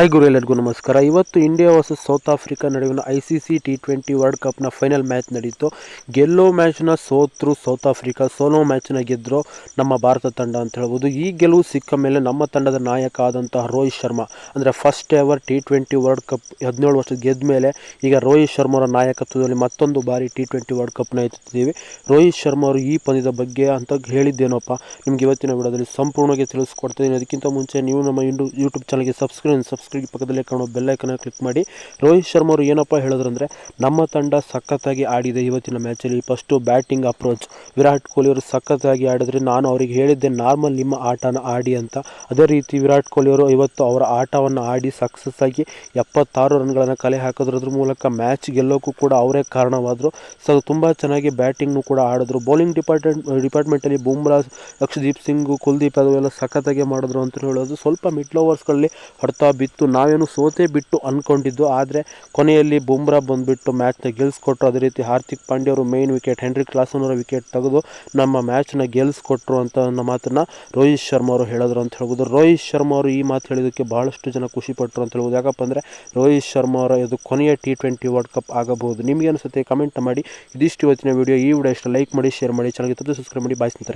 Hi ಗುರು ಎಲ್ಲರಿಗೂ ನಮಸ್ಕಾರ. ಇವತ್ತು ಇಂಡಿಯಾ ವರ್ಸಸ್ ಸೌತ್ ಆಫ್ರಿಕಾ ನಡುವಿನ I C C T twenty World ಕಪ್ನ final match ನಡೀತು. ಗೆಲ್ಲೋ ಮ್ಯಾಚ್ನ ಸೋತ್ರು ಸೌತ್ ಆಫ್ರಿಕಾ, ಸೋಲೋ ಮ್ಯಾಚ್ನ ಗೆದ್ದರು ನಮ್ಮ ಭಾರತ ತಂಡ ಅಂತ ಹೇಳ್ಬೋದು. ಈ ಗೆಲುವು ಸಿಕ್ಕ ಮೇಲೆ ನಮ್ಮ ತಂಡದ ನಾಯಕ ಆದಂತಹ ರೋಹಿತ್ ಶರ್ಮಾ, ಅಂದರೆ first ever T twenty world cup ಹದಿನೇಳು ವರ್ಷ ಗೆದ್ದ ಮೇಲೆ ಈಗ ರೋಹಿತ್ ಶರ್ಮಾ ಅವರ ನಾಯಕತ್ವದಲ್ಲಿ ಮತ್ತೊಂದು ಬಾರಿ ಟಿ ಟ್ವೆಂಟಿ ವರ್ಲ್ಡ್ ಕಪ್ನ ಎತ್ತಿದ್ದೀವಿ. ರೋಹಿತ್ ಶರ್ಮಾ ಅವರು ಈ ಪಂದ್ಯದ ಬಗ್ಗೆ ಅಂತ ಹೇಳಿದ್ದೇನಪ್ಪ, ನಿಮ್ಗೆ ಇವತ್ತಿನ ವಿಡಿಯೋದಲ್ಲಿ ಸಂಪೂರ್ಣವಾಗಿ ತಿಳಿಸ್ಕೊಡ್ತೀನಿ ಅದಕ್ಕಿಂತ ಮುಂಚೆ ನೀವು ನಮ್ಮ ಇಂಡು ಯೂಟ್ಯೂಬ್ ಚಾನಲ್ಗೆ ಸಬ್ಸ್ಕ್ರೈಬ್ ಸಬ್ಸ್ಕ್ರೈಬ್ ಪಕ್ಕದಲ್ಲಿ ಕಾಣೋ ಬೆಲ್ಲೈಕನ್ನ ಕ್ಲಿಕ್ ಮಾಡಿ. ರೋಹಿತ್ ಶರ್ಮಾ ಅವರು ಏನಪ್ಪ ಅಂದರೆ, ನಮ್ಮ ತಂಡ ಸಖತ್ತಾಗಿ ಆಡಿದೆ ಇವತ್ತಿನ ಮ್ಯಾಚಲ್ಲಿ first batting approach Virat Kohli ಅವರು ಸಖತ್ತಾಗಿ ಆಡಿದ್ರೆ ನಾನು ಅವರಿಗೆ ಹೇಳಿದ್ದೆ, ನಾರ್ಮಲ್ ನಿಮ್ಮ ಆಟನ ಆಡಿ ಅಂತ. ಅದೇ ರೀತಿ ವಿರಾಟ್ ಕೊಹ್ಲಿ ಅವರು ಇವತ್ತು ಅವರ ಆಟವನ್ನು ಆಡಿ ಸಕ್ಸಸ್ ಆಗಿ ಎಪ್ಪತ್ತಾರು ರನ್ಗಳನ್ನು ಕಲೆ ಹಾಕೋದ್ರದ್ರ ಮೂಲಕ ಮ್ಯಾಚ್ ಗೆಲ್ಲೋಕ್ಕೂ ಕೂಡ ಅವರೇ ಕಾರಣವಾದರು. ಸೊ ತುಂಬ ಚೆನ್ನಾಗಿ ಬ್ಯಾಟಿಂಗ್ನು ಕೂಡ ಆಡಿದ್ರು. ಬೌಲಿಂಗ್ ಡಿಪಾರ್ಟ್ಮೆಂಟ್ ಡಿಪಾರ್ಟ್ಮೆಂಟಲ್ಲಿ ಬುಮ್ರಾ, ಲಕ್ಷದೀಪ್ ಸಿಂಗು, ಕುಲ್ದೀಪ್ ಎಲ್ಲ ಸಖತ್ತಾಗಿ ಮಾಡಿದ್ರು ಅಂತ ಹೇಳೋದು. ಸ್ವಲ್ಪ ಮಿಡ್ಲ್ ಓವರ್ಸ್ಗಳಲ್ಲಿ ಹೊಡ್ತಾ ಬಿತ್ತು. ನಾವೇನು ಸೋತೆ ಬಿಟ್ಟು ಅಂದ್ಕೊಂಡಿದ್ದು ಆದರೆ ಕೊನೆಯಲ್ಲಿ ಬುಮ್ರಾ ಬಂದುಬಿಟ್ಟು ಮ್ಯಾಚ್ನ ಗೆಲ್ಲಿಸ್ಕೊಟ್ರು ಅದೇ ರೀತಿ ಹಾರ್ದಿಕ್ ಪಾಂಡ್ಯ ಅವರು ಮೇನ್ ವಿಕೆಟ್ ಹೆನ್ರಿ ಕ್ಲಾಸನ್ ಅವರ ವಿಕೆಟ್ ತೆಗೆದು ನಮ್ಮ ಮ್ಯಾಚ್ನ ಗೆಲ್ಲಿಸ್ಕೊಟ್ರು ಅಂತ ಅನ್ನೋ ಮಾತನ್ನು ರೋಹಿತ್ ಶರ್ಮಾ ಅವರು ಹೇಳಿದ್ರು ಅಂತ ಹೇಳ್ಬೋದು. ರೋಹಿತ್ ಶರ್ಮಾ ಅವರು ಈ ಮಾತು ಹೇಳಿದಕ್ಕೆ ಬಹಳಷ್ಟು ಜನ ಖುಷಿಪಟ್ಟರು ಅಂತ ಹೇಳ್ಬೋದು. ಯಾಕಪ್ಪ ಅಂದರೆ ರೋಹಿತ್ ಶರ್ಮಾ ಅವರ ಇದು ಕೊನೆಯ ಟಿ ಟ್ವೆಂಟಿ ವರ್ಲ್ಡ್ ಕಪ್ ಆಗಬಹುದು. ನಿಮಗೆ ಅನಿಸುತ್ತೆ ಕಮೆಂಟ್ ಮಾಡಿ. ಇದಿಷ್ಟು ಇವತ್ತಿನ ವಿಡಿಯೋ ಈ ವಿಡಿಯೋ ಇಷ್ಟ ಲೈಕ್ ಮಾಡಿ ಶೇರ್ ಮಾಡಿ. ಚಾನಲ್ಗೆ ತಪ್ಪದೆ ಸಬ್ಸ್ಕ್ರೈಬ್ ಮಾಡಿ. ಬಾಯ್ ಸ್ನೇಹಿತರೆ.